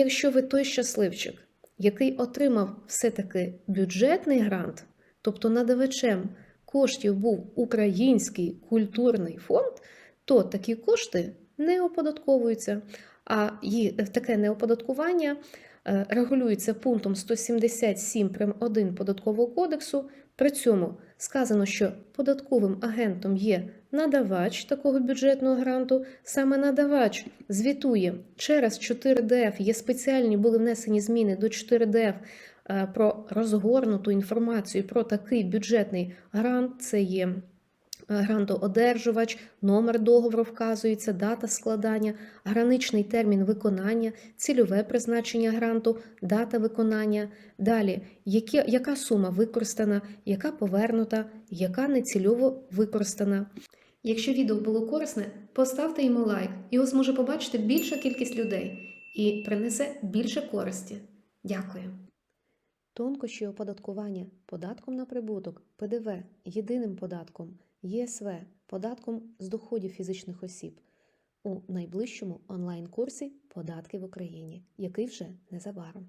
якщо ви той щасливчик, який отримав все-таки бюджетний грант, тобто надавачем коштів був Український культурний фонд, то такі кошти не оподатковуються. А ї- таке неоподаткування е, регулюється пунктом 177 прим. 1 податкового кодексу. При цьому сказано, що податковим агентом є надавач такого бюджетного гранту. Саме надавач звітує через 4ДФ. Є спеціальні були внесені зміни до 4ДФ е, про розгорнуту інформацію про такий бюджетний грант. Це є е, грантоодержувач, номер договору вказується, дата складання, граничний термін виконання, цільове призначення гранту, дата виконання. Далі, які, яка сума використана, яка повернута, яка нецільово використана. Якщо відео було корисне, поставте йому лайк. Його зможе побачити більша кількість людей і принесе більше користі. Дякую. Тонкощі оподаткування податком на прибуток, ПДВ, єдиним податком, ЄСВ, податком з доходів фізичних осіб у найближчому онлайн-курсі Податки в Україні, який вже незабаром.